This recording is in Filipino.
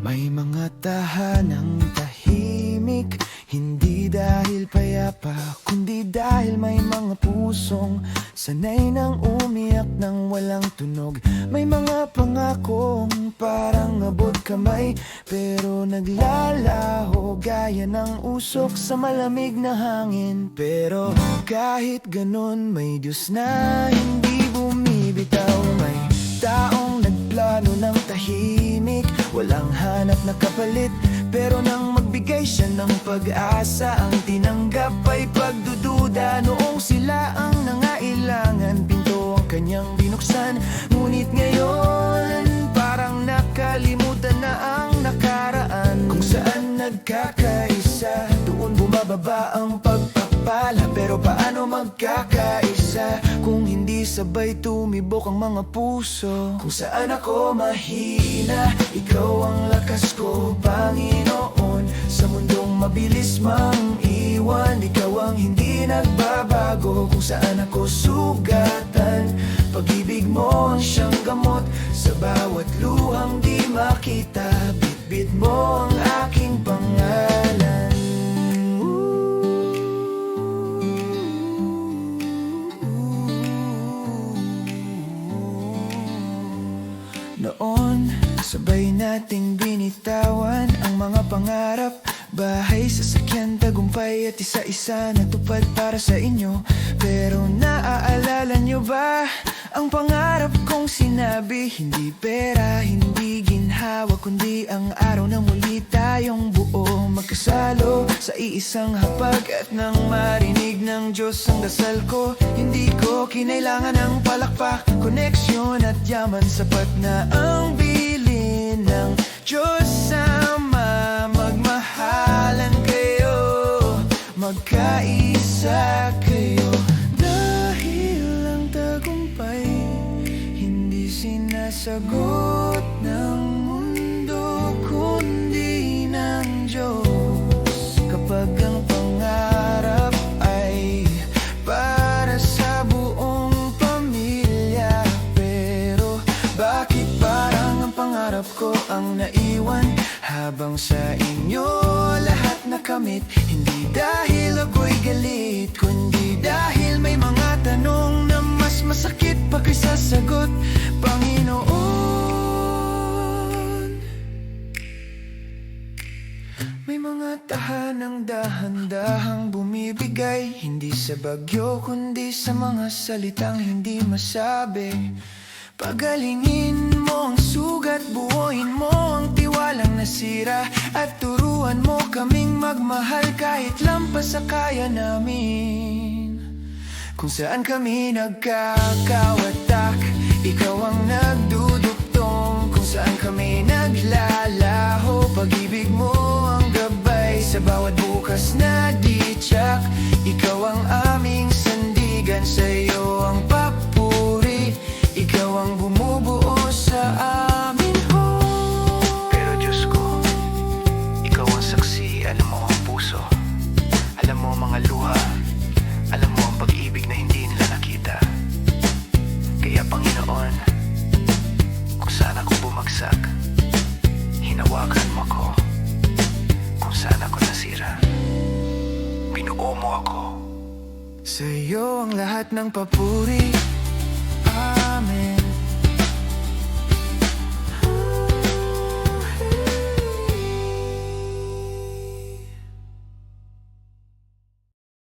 May mga tahanang tahimik Hindi dahil payapa Kundi dahil may mga pusong Sanay nang umiyak ng walang tunog. May mga pangakong parang abot kamay Pero naglalaho gaya ng usok sa malamig na hangin. Pero kahit ganun may Diyos na hindi bumibitaw ng tahimik. Walang hanap na kapalit Pero nang magbigay siya ng pag-asa Ang tinanggap ay pagdududa. Noong sila ang nangailangan Pinto ang kanyang binuksan. Ngunit ngayon Parang nakalimutan na ang nakaraan. Kung saan nagkakaisa Doon bumababa ang pagpapala. Pero paano magkakaisa hindi sabay tumibok ang mga puso. Kung saan ako mahina Ikaw ang lakas ko, Panginoon. Sa mundong mabilis mang iwan Ikaw ang hindi nagbabago. Kung saan ako sugatan Pag-ibig mo ang siyang gamot. Sa bawat luhang di makita Noon, sabay nating binitawan ang mga pangarap. Bahay, sasakyan, tagumpay at isa-isa natupad para sa inyo. Pero naaalala nyo ba ang pangarap kong sinabi Hindi pera, hindi ginhawa kundi ang araw na muli tayong buo. Magkasalo sa iisang hapag at nang marinig ng Diyos ang dasal ko. Hindi ko kinailangan ng palakpak, koneksyon at yaman Sapat na ang bilin ng Diyos. Sama Magmahalan kayo, magkaisa sinasagot ng mundo Kundi ng Diyos. Ang pangarap ay para sa buong pamilya Pero bakit parang ang pangarap ko ang naiwan? Habang sa inyo lahat nakamit Hindi dahil ako'y galit Kundi dahil may mga tanong na mas masakit pa kaysa sagot may mga tahanang dahan-dahang bumibigay Hindi sa bagyo kundi sa mga salitang hindi masabi. Pagalingin mo ang sugat, buuin mo ang tiwalang nasira At turuan mo kaming magmahal kahit lampas sa kaya namin. Kung saan kami nagkakawatak Ikaw ang nagdudugtong. Kung saan kami naglalaho Pag-ibig mo Sa bawat bukas na di Ikaw ang aming sandigan Sa'yo ang papuri. Ikaw ang bumubuo sa amin. Ho Pero Diyos ko, ikaw ang saksi, alam mo ang puso. Alam mo mga luha, alam mo ang pag-ibig na hindi nila nakita. Kaya Panginoon, kung saan ako bumagsak Hinawakan mo ko Kung saan ako nasira. Binuo mo ako. Sa'yo ang lahat ng papuri